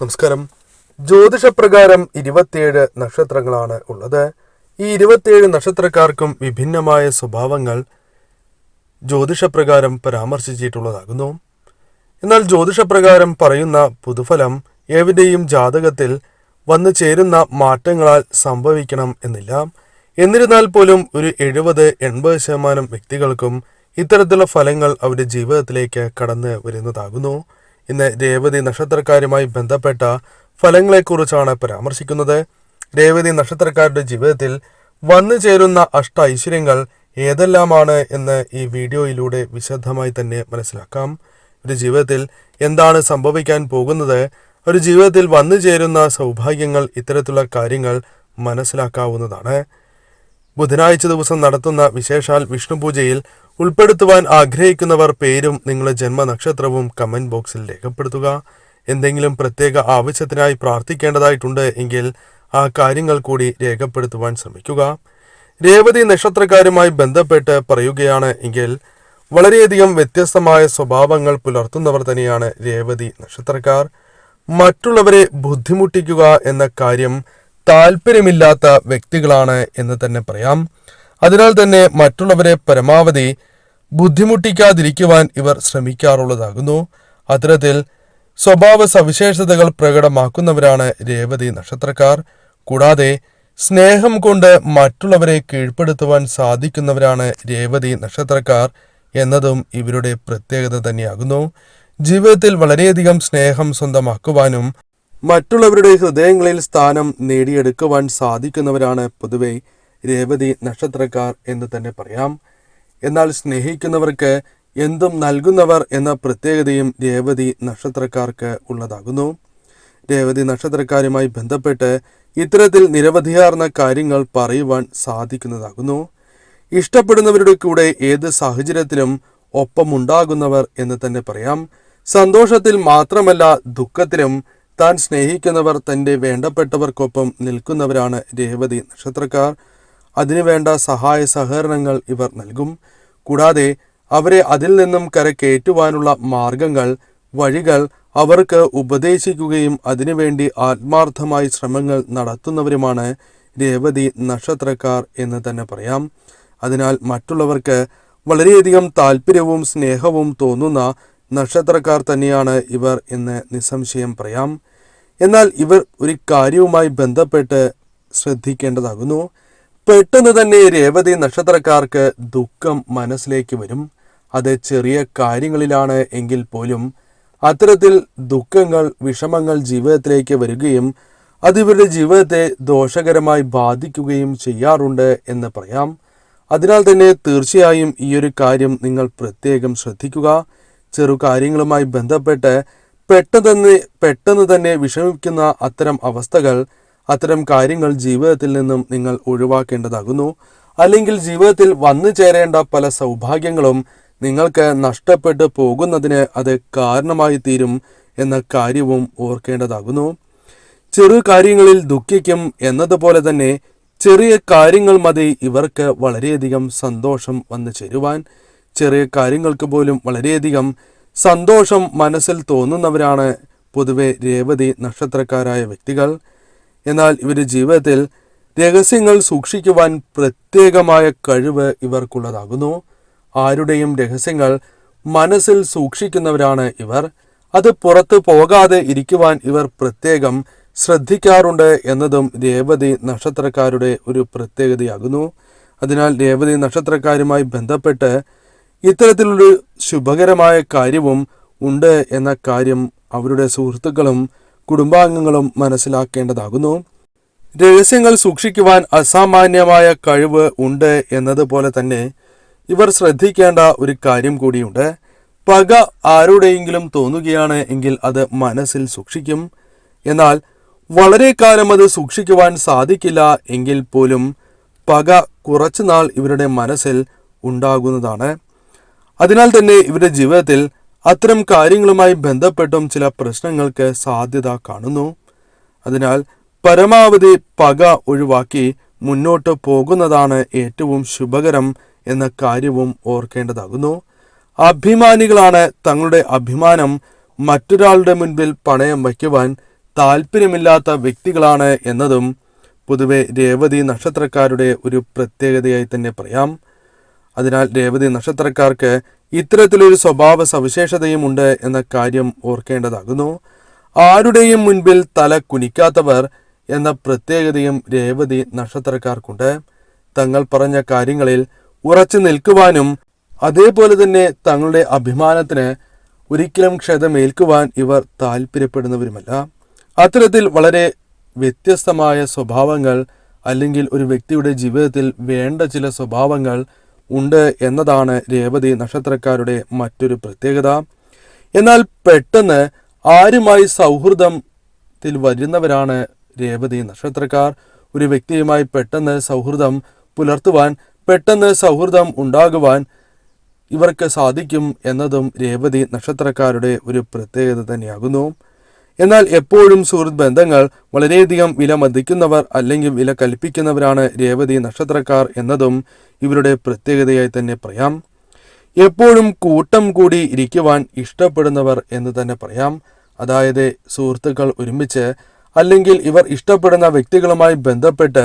നമസ്കാരം. ജ്യോതിഷപ്രകാരം ഇരുപത്തിയേഴ് നക്ഷത്രങ്ങളാണ് ഉള്ളത്. ഈ ഇരുപത്തിയേഴ് നക്ഷത്രക്കാർക്കും വിഭിന്നമായ സ്വഭാവങ്ങൾ ജ്യോതിഷപ്രകാരം പരാമർശിച്ചിട്ടുള്ളതാകുന്നു. എന്നാൽ ജ്യോതിഷപ്രകാരം പറയുന്ന പുതുഫലം ഏവിടെയും ജാതകത്തിൽ വന്നു ചേരുന്ന മാറ്റങ്ങളാൽ സംഭവിക്കണം എന്നില്ല. എന്നിരുന്നാൽ പോലും ഒരു എഴുപത് എൺപത് ശതമാനം വ്യക്തികൾക്കും ഇത്തരത്തിലുള്ള ഫലങ്ങൾ അവരുടെ ജീവിതത്തിലേക്ക് കടന്നു വരുന്നതാകുന്നു. ഇന്ന് രേവതി നക്ഷത്രക്കാരുമായി ബന്ധപ്പെട്ട ഫലങ്ങളെക്കുറിച്ചാണ് പരാമർശിക്കുന്നത്. രേവതി നക്ഷത്രക്കാരുടെ ജീവിതത്തിൽ വന്നു ചേരുന്ന അഷ്ട ഐശ്വര്യങ്ങൾ ഏതെല്ലാമാണ് എന്ന് ഈ വീഡിയോയിലൂടെ വിശദമായി തന്നെ മനസ്സിലാക്കാം. ഒരു ജീവിതത്തിൽ എന്താണ് സംഭവിക്കാൻ പോകുന്നത്? ഒരു ജീവിതത്തിൽ വന്നു ചേരുന്ന സൗഭാഗ്യങ്ങൾ ഇത്തരത്തിലുള്ള കാര്യങ്ങൾ മനസ്സിലാക്കാവുന്നതാണ്. ബുധനാഴ്ച ദിവസം നടത്തുന്ന വിശേഷാൽ വിഷ്ണു പൂജയിൽ ഉൾപ്പെടുത്തുവാൻ ആഗ്രഹിക്കുന്നവർ പേരും നിങ്ങളുടെ ജന്മനക്ഷത്രവും കമന്റ് ബോക്സിൽ രേഖപ്പെടുത്തുക. എന്തെങ്കിലും പ്രത്യേക ആവശ്യത്തിനായി പ്രാർത്ഥിക്കേണ്ടതായിട്ടുണ്ട് എങ്കിൽ ആ കാര്യങ്ങൾ കൂടി രേഖപ്പെടുത്തുവാൻ ശ്രമിക്കുക. രേവതി നക്ഷത്രക്കാരുമായി ബന്ധപ്പെട്ട് പറയുകയാണ് എങ്കിൽ വളരെയധികം വ്യത്യസ്തമായ സ്വഭാവങ്ങൾ പുലർത്തുന്നവർ തന്നെയാണ് രേവതി നക്ഷത്രക്കാർ. മറ്റുള്ളവരെ ബുദ്ധിമുട്ടിക്കുക എന്ന കാര്യം താല്പര്യമില്ലാത്ത വ്യക്തികളാണ് എന്ന് തന്നെ പറയാം. അതിനാൽ തന്നെ മറ്റുള്ളവരെ പരമാവധി ബുദ്ധിമുട്ടിക്കാതിരിക്കുവാൻ ഇവർ ശ്രമിക്കാറുള്ളതാകുന്നു. അത്തരത്തിൽ സ്വഭാവ സവിശേഷതകൾ പ്രകടമാക്കുന്നവരാണ് രേവതി നക്ഷത്രക്കാർ. കൂടാതെ സ്നേഹം കൊണ്ട് മറ്റുള്ളവരെ കീഴ്പ്പെടുത്തുവാൻ സാധിക്കുന്നവരാണ് രേവതി നക്ഷത്രക്കാർ എന്നതും ഇവരുടെ പ്രത്യേകത തന്നെയാകുന്നു. ജീവിതത്തിൽ വളരെയധികം സ്നേഹം സ്വന്തമാക്കുവാനും മറ്റുള്ളവരുടെ ഹൃദയങ്ങളിൽ സ്ഥാനം നേടിയെടുക്കുവാൻ സാധിക്കുന്നവരാണ് പൊതുവെ രേവതി നക്ഷത്രക്കാർ എന്ന് തന്നെ പറയാം. എന്നാൽ സ്നേഹിക്കുന്നവർക്ക് എന്തും നൽകുന്നവർ എന്ന പ്രത്യേകതയും രേവതി നക്ഷത്രക്കാർക്ക് ഉള്ളതാകുന്നു. രേവതി നക്ഷത്രക്കാരുമായി ബന്ധപ്പെട്ട് ഇത്തരത്തിൽ നിരവധിയാർന്ന കാര്യങ്ങൾ പറയുവാൻ സാധിക്കുന്നതാകുന്നു. ഇഷ്ടപ്പെടുന്നവരുടെ കൂടെ ഏത് സാഹചര്യത്തിലും ഒപ്പമുണ്ടാകുന്നവർ എന്ന് തന്നെ പറയാം. സന്തോഷത്തിൽ മാത്രമല്ല ദുഃഖത്തിലും താൻ സ്നേഹിക്കുന്നവർ തന്റെ വേണ്ടപ്പെട്ടവർക്കൊപ്പം നിൽക്കുന്നവരാണ് രേവതി നക്ഷത്രക്കാർ. അതിനുവേണ്ട സഹായ സഹകരണങ്ങൾ ഇവർ നൽകും. കൂടാതെ അവരെ അതിൽ നിന്നും കരകയറ്റുവാനുള്ള മാർഗങ്ങൾ വഴികൾ അവർക്ക് ഉപദേശിക്കുകയും അതിനുവേണ്ടി ആത്മാർത്ഥമായി ശ്രമങ്ങൾ നടത്തുന്നവരുമാണ് രേവതി നക്ഷത്രക്കാർ എന്ന് തന്നെ പറയാം. അതിനാൽ മറ്റുള്ളവർക്ക് വളരെയധികം താല്പര്യവും സ്നേഹവും തോന്നുന്ന നക്ഷത്രക്കാർ തന്നെയാണ് ഇവർ എന്ന് നിസ്സംശയം പറയാം. എന്നാൽ ഇവർ ഒരു കാര്യവുമായി ബന്ധപ്പെട്ട് ശ്രദ്ധിക്കേണ്ടതാകുന്നു. പെട്ടെന്ന് തന്നെ രേവതി നക്ഷത്രക്കാർക്ക് ദുഃഖം മനസ്സിലേക്ക് വരും. അത് ചെറിയ കാര്യങ്ങളിലാണ് എങ്കിൽ പോലും അത്തരത്തിൽ ദുഃഖങ്ങൾ വിഷമങ്ങൾ ജീവിതത്തിലേക്ക് വരികയും അത് ഇവരുടെ ജീവിതത്തെ ദോഷകരമായി ബാധിക്കുകയും ചെയ്യാറുണ്ട് എന്ന് പറയാം. അതിനാൽ തന്നെ തീർച്ചയായും ഈ ഒരു കാര്യം നിങ്ങൾ പ്രത്യേകം ശ്രദ്ധിക്കുക. ചെറു കാര്യങ്ങളുമായി ബന്ധപ്പെട്ട് പെട്ടെന്ന് പെട്ടെന്ന് തന്നെ വിഷമിക്കുന്ന അത്തരം അവസ്ഥകൾ അത്തരം കാര്യങ്ങൾ ജീവിതത്തിൽ നിന്നും നിങ്ങൾ ഒഴിവാക്കേണ്ടതാകുന്നു. അല്ലെങ്കിൽ ജീവിതത്തിൽ വന്നു ചേരേണ്ട പല സൗഭാഗ്യങ്ങളും നിങ്ങൾക്ക് നഷ്ടപ്പെട്ടു പോകുന്നതിന് അത് കാരണമായി തീരും എന്ന കാര്യവും ഓർക്കേണ്ടതാകുന്നു. ചെറു കാര്യങ്ങളിൽ ദുഃഖിക്കും എന്നതുപോലെ തന്നെ ചെറിയ കാര്യങ്ങൾ മതി ഇവർക്ക് വളരെയധികം സന്തോഷം വന്നു ചേരുവാൻ. ചെറിയ കാര്യങ്ങൾക്ക് പോലും വളരെയധികം സന്തോഷം മനസ്സിൽ തോന്നുന്നവരാണ് പൊതുവെ രേവതി നക്ഷത്രക്കാരായ വ്യക്തികൾ. എന്നാൽ ഇവരുടെ ജീവിതത്തിൽ രഹസ്യങ്ങൾ സൂക്ഷിക്കുവാൻ പ്രത്യേകമായ കഴിവ് ഇവർക്കുള്ളതാകുന്നു. ആരുടെയും രഹസ്യങ്ങൾ മനസ്സിൽ സൂക്ഷിക്കുന്നവരാണ് ഇവർ. അത് പുറത്തു പോകാതെ ഇരിക്കുവാൻ ഇവർ പ്രത്യേകം ശ്രദ്ധിക്കാറുണ്ട് എന്നതും രേവതി നക്ഷത്രക്കാരുടെ ഒരു പ്രത്യേകതയാകുന്നു. അതിനാൽ രേവതി നക്ഷത്രക്കാരുമായി ബന്ധപ്പെട്ട് ഇത്തരത്തിലൊരു ശുഭകരമായ കാര്യവും ഉണ്ട് എന്ന കാര്യം അവരുടെ സുഹൃത്തുക്കളും കുടുംബാംഗങ്ങളും മനസ്സിലാക്കേണ്ടതാകുന്നു. രഹസ്യങ്ങൾ സൂക്ഷിക്കുവാൻ അസാമാന്യമായ കഴിവ് ഉണ്ട് എന്നതുപോലെ തന്നെ ഇവർ ശ്രദ്ധിക്കേണ്ട ഒരു കാര്യം കൂടിയുണ്ട്. പക ആരുടെയെങ്കിലും തോന്നുകയാണ് എങ്കിൽ അത് മനസ്സിൽ സൂക്ഷിക്കും. എന്നാൽ വളരെ കാലം അത് സൂക്ഷിക്കുവാൻ സാധിക്കില്ല എങ്കിൽ പോലും പക കുറച്ചുനാൾ ഇവരുടെ മനസ്സിൽ ഉണ്ടാകുന്നതാണ്. അതിനാൽ തന്നെ ഇവരുടെ ജീവിതത്തിൽ അത്തരം കാര്യങ്ങളുമായി ബന്ധപ്പെട്ടും ചില പ്രശ്നങ്ങൾക്ക് സാധ്യത കാണുന്നു. അതിനാൽ പരമാവധി പക ഒഴിവാക്കി മുന്നോട്ട് പോകുന്നതാണ് ഏറ്റവും ശുഭകരം എന്ന കാര്യവും ഓർക്കേണ്ടതാകുന്നു. അഭിമാനികളാണ് തങ്ങളുടെ അഭിമാനം മറ്റൊരാളുടെ മുൻപിൽ പണയം വയ്ക്കുവാൻ താല്പര്യമില്ലാത്ത വ്യക്തികളാണ് എന്നതും പൊതുവെ രേവതി നക്ഷത്രക്കാരുടെ ഒരു പ്രത്യേകതയായി തന്നെ പറയാം. അതിനാൽ രേവതി നക്ഷത്രക്കാർക്ക് ഇത്തരത്തിലൊരു സ്വഭാവ സവിശേഷതയും ഉണ്ട് എന്ന കാര്യം ഓർക്കേണ്ടതാകുന്നു. ആരുടെയും മുൻപിൽ തല കുനിക്കാത്തവർ എന്ന പ്രത്യേകതയും രേവതി നക്ഷത്രക്കാർക്കുണ്ട്. തങ്ങൾ പറഞ്ഞ കാര്യങ്ങളിൽ ഉറച്ചു നിൽക്കുവാനും അതേപോലെ തന്നെ തങ്ങളുടെ അഭിമാനത്തിന് ഒരിക്കലും ക്ഷതമേൽക്കുവാൻ ഇവർ താല്പര്യപ്പെടുന്നവരുമല്ല അത്തരത്തിൽ വളരെ വ്യത്യസ്തമായ സ്വഭാവങ്ങൾ അല്ലെങ്കിൽ ഒരു വ്യക്തിയുടെ ജീവിതത്തിൽ വേണ്ട ചില സ്വഭാവങ്ങൾ ഉണ്ട് എന്നതാണ് രേവതി നക്ഷത്രക്കാരുടെ മറ്റൊരു പ്രത്യേകത. എന്നാൽ പെട്ടെന്ന് ആരുമായി സൗഹൃദത്തിൽ വരുന്നവരാണ് രേവതി നക്ഷത്രക്കാർ. ഒരു വ്യക്തിയുമായി പെട്ടെന്ന് സൗഹൃദം പുലർത്തുവാൻ പെട്ടെന്ന് സൗഹൃദം ഉണ്ടാകുവാൻ ഇവർക്ക് സാധിക്കും എന്നതും രേവതി നക്ഷത്രക്കാരുടെ ഒരു പ്രത്യേകത തന്നെയാകുന്നു. എന്നാൽ എപ്പോഴും സുഹൃത്ത് ബന്ധങ്ങൾ വളരെയധികം വില മതിക്കുന്നവർ അല്ലെങ്കിൽ വില കൽപ്പിക്കുന്നവരാണ് രേവതി നക്ഷത്രക്കാർ എന്നതും ഇവരുടെ പ്രത്യേകതയായി തന്നെ പറയാം. എപ്പോഴും കൂട്ടം കൂടി ഇരിക്കുവാൻ ഇഷ്ടപ്പെടുന്നവർ എന്ന് തന്നെ പറയാം. അതായത് സുഹൃത്തുക്കൾ ഒരുമിച്ച് അല്ലെങ്കിൽ ഇവർ ഇഷ്ടപ്പെടുന്ന വ്യക്തികളുമായി ബന്ധപ്പെട്ട്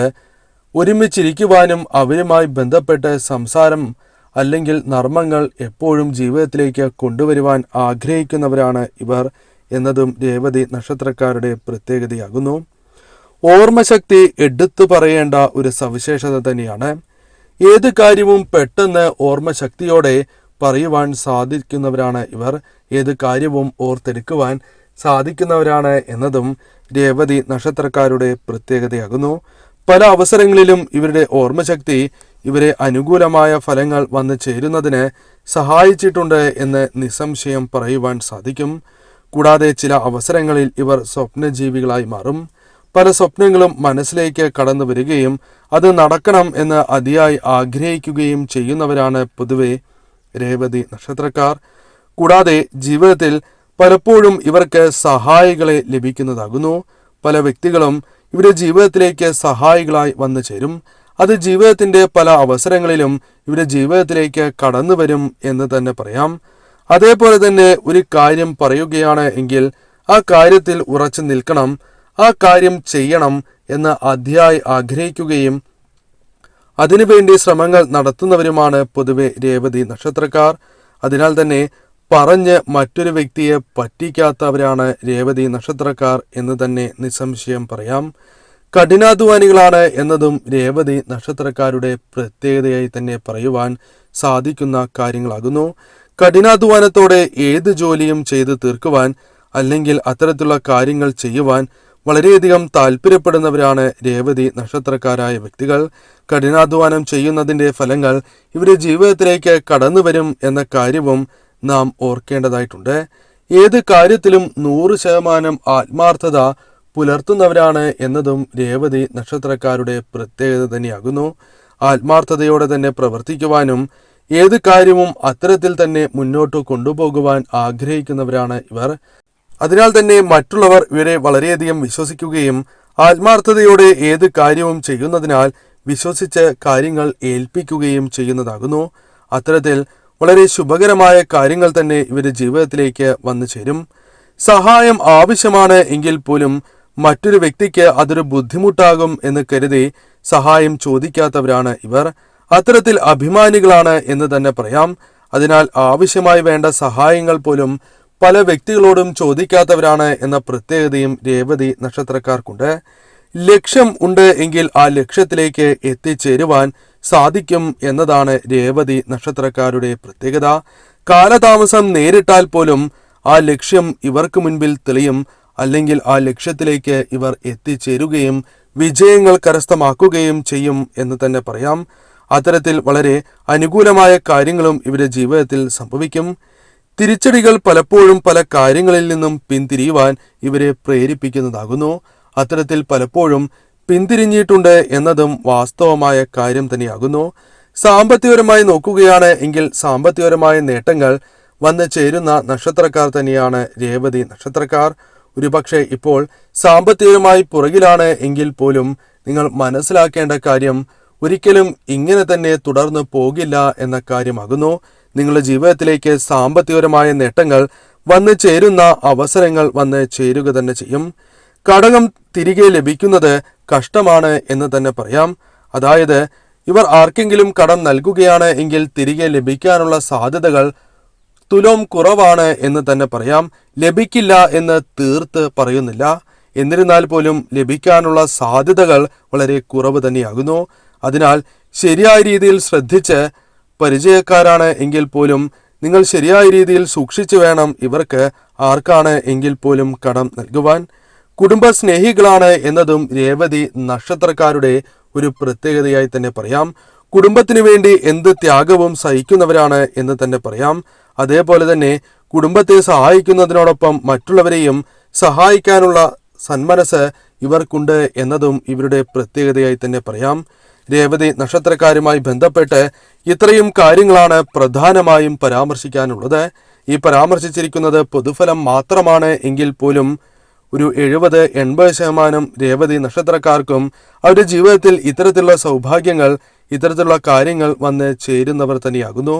ഒരുമിച്ചിരിക്കുവാനും അവരുമായി ബന്ധപ്പെട്ട് സംസാരം അല്ലെങ്കിൽ നർമ്മങ്ങൾ എപ്പോഴും ജീവിതത്തിലേക്ക് കൊണ്ടുവരുവാൻ ആഗ്രഹിക്കുന്നവരാണ് ഇവർ എന്നതും രേവതി നക്ഷത്രക്കാരുടെ പ്രത്യേകതയാകുന്നു. ഓർമ്മശക്തി എടുത്തു പറയേണ്ട ഒരു സവിശേഷത തന്നെയാണ്. ഏത് കാര്യവും പെട്ടെന്ന് ഓർമ്മശക്തിയോടെ പറയുവാൻ സാധിക്കുന്നവരാണ് ഇവർ. ഏത് കാര്യവും ഓർത്തെടുക്കുവാൻ സാധിക്കുന്നവരാണ് എന്നതും രേവതി നക്ഷത്രക്കാരുടെ പ്രത്യേകതയാകുന്നു. പല അവസരങ്ങളിലും ഇവരുടെ ഓർമ്മശക്തി ഇവരെ അനുകൂലമായ ഫലങ്ങൾ വന്നു ചേരുന്നതിന് സഹായിച്ചിട്ടുണ്ട് എന്ന് നിസ്സംശയം പറയുവാൻ സാധിക്കും. കൂടാതെ ചില അവസരങ്ങളിൽ ഇവർ സ്വപ്നജീവികളായി മാറും. പല സ്വപ്നങ്ങളും മനസ്സിലേക്ക് കടന്നു വരികയും അത് നടക്കണം എന്ന് അതിയായി ആഗ്രഹിക്കുകയും ചെയ്യുന്നവരാണ് പൊതുവെ രേവതി നക്ഷത്രക്കാർ. കൂടാതെ ജീവിതത്തിൽ പലപ്പോഴും ഇവർക്ക് സഹായികളെ ലഭിക്കുന്നതാകുന്നു. പല വ്യക്തികളും ഇവരുടെ ജീവിതത്തിലേക്ക് സഹായികളായി വന്നു ചേരും. അത് ജീവിതത്തിന്റെ പല അവസരങ്ങളിലും ഇവരുടെ ജീവിതത്തിലേക്ക് കടന്നു വരും എന്ന് തന്നെ പറയാം. അതേപോലെ തന്നെ ഒരു കാര്യം പറയുകയാണ് എങ്കിൽ ആ കാര്യത്തിൽ ഉറച്ചു നിൽക്കണം. ആ കാര്യം ചെയ്യണം എന്ന് അതിയായി ആഗ്രഹിക്കുകയും അതിനുവേണ്ടി ശ്രമങ്ങൾ നടത്തുന്നവരുമാണ് പൊതുവെ രേവതി നക്ഷത്രക്കാർ. അതിനാൽ തന്നെ പറഞ്ഞ് മറ്റൊരു വ്യക്തിയെ പറ്റിക്കാത്തവരാണ് രേവതി നക്ഷത്രക്കാർ എന്ന് തന്നെ നിസ്സംശയം പറയാം. കഠിനാധ്വാനികളാണ് എന്നതും രേവതി നക്ഷത്രക്കാരുടെ പ്രത്യേകതയായി തന്നെ പറയുവാൻ സാധിക്കുന്ന കാര്യങ്ങളാകുന്നു. കഠിനാധ്വാനത്തോടെ ഏത് ജോലിയും ചെയ്തു തീർക്കുവാൻ അല്ലെങ്കിൽ അത്തരത്തിലുള്ള കാര്യങ്ങൾ ചെയ്യുവാൻ വളരെയധികം താല്പര്യപ്പെടുന്നവരാണ് രേവതി നക്ഷത്രക്കാരായ വ്യക്തികൾ. കഠിനാധ്വാനം ചെയ്യുന്നതിന്റെ ഫലങ്ങൾ ഇവരുടെ ജീവിതത്തിലേക്ക് കടന്നു വരും എന്ന കാര്യവും നാം ഓർക്കേണ്ടതായിട്ടുണ്ട്. ഏത് കാര്യത്തിലും നൂറ് ശതമാനം ആത്മാർത്ഥത പുലർത്തുന്നവരാണ് എന്നതും രേവതി നക്ഷത്രക്കാരുടെ പ്രത്യേകത തന്നെയാകുന്നു. ആത്മാർത്ഥതയോടെ തന്നെ പ്രവർത്തിക്കുവാനും ഏത് കാര്യവും അത്തരത്തിൽ തന്നെ മുന്നോട്ട് കൊണ്ടുപോകുവാൻ ആഗ്രഹിക്കുന്നവരാണ് ഇവർ. അതിനാൽ തന്നെ മറ്റുള്ളവർ ഇവരെ വളരെയധികം വിശ്വസിക്കുകയും ആത്മാർത്ഥതയോടെ ഏത് കാര്യവും ചെയ്യുന്നതിനാൽ വിശ്വസിച്ച് കാര്യങ്ങൾ ഏൽപ്പിക്കുകയും ചെയ്യുന്നതാകുന്നു. അത്തരത്തിൽ വളരെ ശുഭകരമായ കാര്യങ്ങൾ തന്നെ ഇവരുടെ ജീവിതത്തിലേക്ക് വന്നു ചേരും. സഹായം ആവശ്യമാണ് എങ്കിൽ പോലും മറ്റൊരു വ്യക്തിക്ക് അതൊരു ബുദ്ധിമുട്ടാകും എന്ന് കരുതി സഹായം ചോദിക്കാത്തവരാണ് ഇവർ. അത്തരത്തിൽ അഭിമാനികളാണ് എന്ന് തന്നെ പറയാം. അതിനാൽ ആവശ്യമായി വേണ്ട സഹായങ്ങൾ പോലും പല വ്യക്തികളോടും ചോദിക്കാത്തവരാണ് എന്ന പ്രത്യേകതയും രേവതി നക്ഷത്രക്കാർക്കുണ്ട്. ലക്ഷ്യം ഉണ്ട് എങ്കിൽ ആ ലക്ഷ്യത്തിലേക്ക് എത്തിച്ചേരുവാൻ സാധിക്കും എന്നതാണ് രേവതി നക്ഷത്രക്കാരുടെ പ്രത്യേകത. കാലതാമസം നേരിട്ടാൽ പോലും ആ ലക്ഷ്യം ഇവർക്ക് മുൻപിൽ തെളിയും. അല്ലെങ്കിൽ ആ ലക്ഷ്യത്തിലേക്ക് ഇവർ എത്തിച്ചേരുകയും വിജയങ്ങൾ കരസ്ഥമാക്കുകയും ചെയ്യും എന്ന് തന്നെ പറയാം. അത്തരത്തിൽ വളരെ അനുകൂലമായ കാര്യങ്ങളും ഇവരുടെ ജീവിതത്തിൽ സംഭവിക്കും. തിരിച്ചടികൾ പലപ്പോഴും പല കാര്യങ്ങളിൽ നിന്നും പിന്തിരിയുവാൻ ഇവരെ പ്രേരിപ്പിക്കുന്നതാകുന്നു. അത്തരത്തിൽ പലപ്പോഴും പിന്തിരിഞ്ഞിട്ടുണ്ട് എന്നതും വാസ്തവമായ കാര്യം തന്നെയാകുന്നു. സാമ്പത്തികപരമായി നോക്കുകയാണ് എങ്കിൽ സാമ്പത്തികപരമായ നേട്ടങ്ങൾ വന്നു ചേരുന്ന നക്ഷത്രക്കാർ തന്നെയാണ് രേവതി നക്ഷത്രക്കാർ. ഒരുപക്ഷെ ഇപ്പോൾ സാമ്പത്തികപരമായി പുറകിലാണ് എങ്കിൽ പോലും നിങ്ങൾ മനസ്സിലാക്കേണ്ട കാര്യം ഒരിക്കലും ഇങ്ങനെ തന്നെ തുടർന്ന് പോകില്ല എന്ന കാര്യമാകുന്നു. നിങ്ങളുടെ ജീവിതത്തിലേക്ക് സാമ്പത്തികപരമായ നേട്ടങ്ങൾ വന്ന് ചേരുന്ന അവസരങ്ങൾ വന്ന് ചേരുക തന്നെ ചെയ്യും. കടകം തിരികെ ലഭിക്കുന്നത് കഷ്ടമാണ് എന്ന് തന്നെ പറയാം. അതായത് ഇവർ ആർക്കെങ്കിലും കടം നൽകുകയാണ് എങ്കിൽ തിരികെ ലഭിക്കാനുള്ള സാധ്യതകൾ തുലോം കുറവാണ് എന്ന് തന്നെ പറയാം. ലഭിക്കില്ല എന്ന് തീർത്ത് പറയുന്നില്ല. എന്നിരുന്നാൽ പോലും ലഭിക്കാനുള്ള സാധ്യതകൾ വളരെ കുറവ് തന്നെയാകുന്നു. അതിനാൽ ശരിയായ രീതിയിൽ ശ്രദ്ധിച്ച് പരിചയക്കാരാണ് എങ്കിൽ പോലും നിങ്ങൾ ശരിയായ രീതിയിൽ സൂക്ഷിച്ചു വേണം ഇവർക്ക് ആർക്കാണ് എങ്കിൽ പോലും കടം നൽകുവാൻ. കുടുംബ സ്നേഹികളാണ് എന്നതും രേവതി നക്ഷത്രക്കാരുടെ ഒരു പ്രത്യേകതയായി തന്നെ പറയാം. കുടുംബത്തിനു വേണ്ടി എന്ത് ത്യാഗവും സഹിക്കുന്നവരാണ് എന്ന് തന്നെ പറയാം. അതേപോലെ തന്നെ കുടുംബത്തെ സഹായിക്കുന്നതിനോടൊപ്പം മറ്റുള്ളവരെയും സഹായിക്കാനുള്ള സന്മനസ് ഇവർക്കുണ്ട് എന്നതും ഇവരുടെ പ്രത്യേകതയായി തന്നെ പറയാം. രേവതി നക്ഷത്രക്കാരുമായി ബന്ധപ്പെട്ട് ഇത്രയും കാര്യങ്ങളാണ് പ്രധാനമായും പരാമർശിക്കാനുള്ളത്. ഈ പരാമർശിച്ചിരിക്കുന്നത് പൊതുഫലം മാത്രമാണ് എങ്കിൽ പോലും ഒരു എഴുപത് എൺപത് ശതമാനം രേവതി നക്ഷത്രക്കാർക്കും അവരുടെ ജീവിതത്തിൽ ഇത്തരത്തിലുള്ള സൗഭാഗ്യങ്ങൾ ഇത്തരത്തിലുള്ള കാര്യങ്ങൾ വന്ന് ചേരുന്നവർ തന്നെയാകുന്നു.